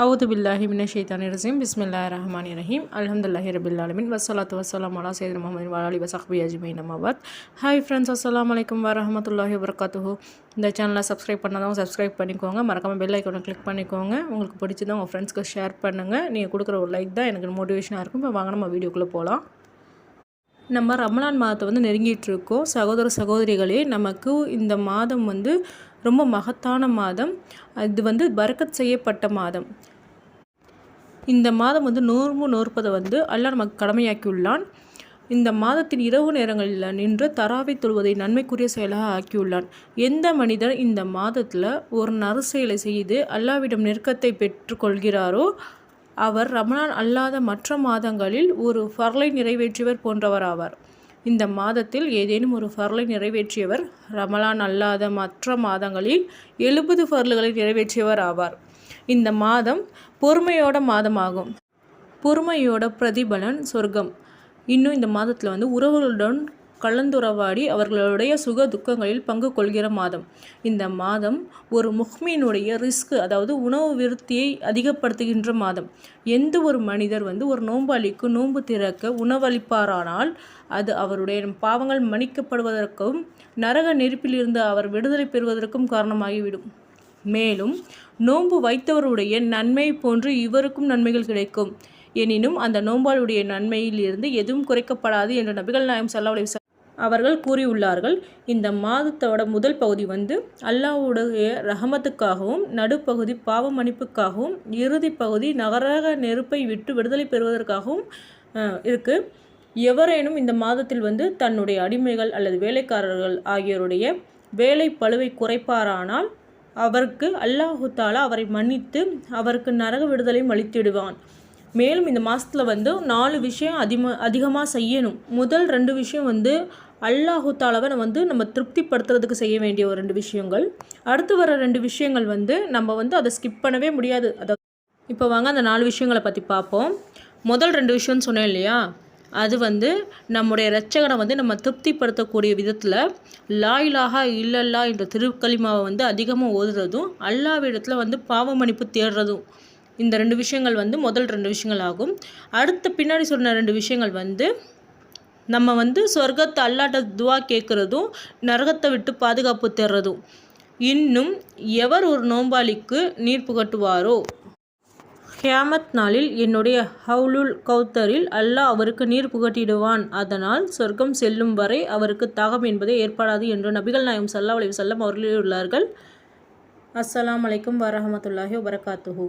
அவுது பில்லாஹி மின ஷைத்தானி ரசீம் பிஸ்மில்லா ரஹ்மான் ரஹீம் அலமதுல்லாஹி ரபில்லாலமின் வசலாத்து வசலாம் அலா சையத் முகமது வாலி வசஹபி அஜ்மீன் அம்மாபாத் ஹாய் ஃப்ரெண்ட்ஸ் அஸ்லாம் வலைக்கம் வரமத்துல்லாஹி வரகாத்துஹூ இந்த சேனலை சப்ஸ்கிரைப் பண்ணாதவங்க சப்ஸ்கிரைப் பண்ணிக்கோங்க. மறக்காமல் பெல் ஐக்கனை கிளிக் பண்ணிக்கோங்க. உங்களுக்கு பிடிச்சதை உங்கள் ஃப்ரெண்ட்ஸ்க்கு ஷேர் பண்ணுங்கள் நீங்கள் கொடுக்குற ஒரு லைக் தான் எனக்கு மோட்டிவேஷனாக இருக்கும். இப்போ வாங்க நம்ம வீடியோக்குள்ளே போகலாம் நம்ம ரமலான் மாதத்தை வந்து நெருங்கிட்டு இருக்கோம். சகோதர சகோதரிகளே நமக்கு இந்த மாதம் வந்து ரொம்ப மகத்தான மாதம். இது வந்து பறக்கத் செய்யப்பட்ட மாதம். இந்த மாதம் வந்து நூறு நூற்பதை வந்து அல்லாஹ் நமக்கு கடமையாக்கியுள்ளான். இந்த மாதத்தின் இரவு நேரங்களில் நின்று தராவை தொழுவதை நன்மைக்குரிய செயலாக ஆக்கியுள்ளான். எந்த மனிதர் இந்த மாதத்தில் ஒரு நறுசெயலை செய்து அல்லாவிடம் நெருக்கத்தை பெற்றுக்கொள்கிறாரோ அவர் ரமணான் அல்லாத மற்ற மாதங்களில் ஒரு ஃபர்லை நிறைவேற்றியவர் போன்றவர் ஆவார் இந்த மாதத்தில் ஏதேனும் ஒரு ஃபர்லை நிறைவேற்றியவர் ரமலான் அல்லாத மற்ற மாதங்களில் எழுபது ஃபர்லுகளை நிறைவேற்றியவர் ஆவார். இந்த மாதம் பொறுமையோட மாதமாகும். பொறுமையோட பிரதிபலன் சொர்க்கம். இன்னும் இந்த மாதத்தில் வந்து உறவுகளுடன் கலந்துறவாடி அவர்களுடைய சுக துக்கங்களில் பங்கு கொள்கிற மாதம். இந்த மாதம் ஒரு முஹ்மீனுடைய ரிஸ்க் அதாவது உணவு விருத்தியை அதிகப்படுத்துகின்ற மாதம். எந்த ஒரு மனிதர் வந்து ஒரு நோம்பாளிக்கு நோன்பு திறக்க உணவளிப்பாரானால் அது அவருடைய பாவங்கள் மன்னிக்கப்படுவதற்கும் நரக நெருப்பிலிருந்து அவர் விடுதலை பெறுவதற்கும் காரணமாகிவிடும். மேலும் நோன்பு வைத்தவருடைய நன்மை போன்று இவருக்கும் நன்மைகள் கிடைக்கும். எனினும் அந்த நோம்பாளுடைய நன்மையிலிருந்து எதுவும் குறைக்கப்படாது என்று நபிகள் நாயம் சல்லா அவர்கள் கூறியுள்ளார்கள் இந்த மாதத்தோட முதல் பகுதி வந்து அல்லாவுடைய ரஹமத்துக்காகவும் நடுப்பகுதி பாவ மன்னிப்புக்காகவும் இறுதி பகுதி நகரக நெருப்பை விட்டு விடுதலை பெறுவதற்காகவும் இருக்குது எவரேனும் இந்த மாதத்தில் வந்து தன்னுடைய அடிமைகள் அல்லது வேலைக்காரர்கள் ஆகியோருடைய வேலை பழுவை குறைப்பாரானால் அவருக்கு அல்லாஹு தாலா அவரை மன்னித்து அவருக்கு நரக விடுதலையும் அளித்திடுவான். மேலும் இந்த மாதத்தில் வந்து நாலு விஷயம் அதிகமாக அதிகமாக செய்யணும். முதல் ரெண்டு விஷயம் வந்து அல்லாஹு தாலாவை வந்து நம்ம திருப்திப்படுத்துறதுக்கு செய்ய வேண்டிய ஒரு ரெண்டு விஷயங்கள். அடுத்து வர ரெண்டு விஷயங்கள் வந்து நம்ம வந்து அதை ஸ்கிப் பண்ணவே முடியாது. அதை இப்போ வாங்க அந்த நாலு விஷயங்களை பற்றி பார்ப்போம். முதல் ரெண்டு விஷயம்னு சொன்னேன் இல்லையா? அது வந்து நம்முடைய ரச்சகனை வந்து நம்ம திருப்திப்படுத்தக்கூடிய விதத்தில் லாயிலாக இல்லல்லா என்ற திருக்கலிமாவை வந்து அதிகமாக ஓதுறதும் அல்லாவிடத்தில் வந்து பாவ மன்னிப்பு தேடுறதும் இந்த ரெண்டு விஷயங்கள் வந்து முதல் ரெண்டு விஷயங்கள் ஆகும். அடுத்த பின்னாடி சொன்ன ரெண்டு விஷயங்கள் வந்து நம்ம வந்து சொர்க்கத்தை அல்லாட்ட துவா கேட்குறதும் நரகத்தை விட்டு பாதுகாப்பு தர்றதும் இன்னும் எவர் ஒரு நோம்பாளிக்கு நீர் புகட்டுவாரோ? ஹியாமத் நாளில் என்னுடைய ஹவுலுல் கௌத்தரில் அல்லாஹ் அவருக்கு நீர் புகட்டிடுவான். அதனால் சொர்க்கம் செல்லும் வரை அவருக்கு தாகம் என்பதே ஏற்படாது என்று நபிகள் நாயம் சல்லா அலி வல்லம் அவர்களே உள்ளார்கள். அஸ்லாம் வலைக்கம் வரமத்துல்லாஹி வரகாத்துஹூ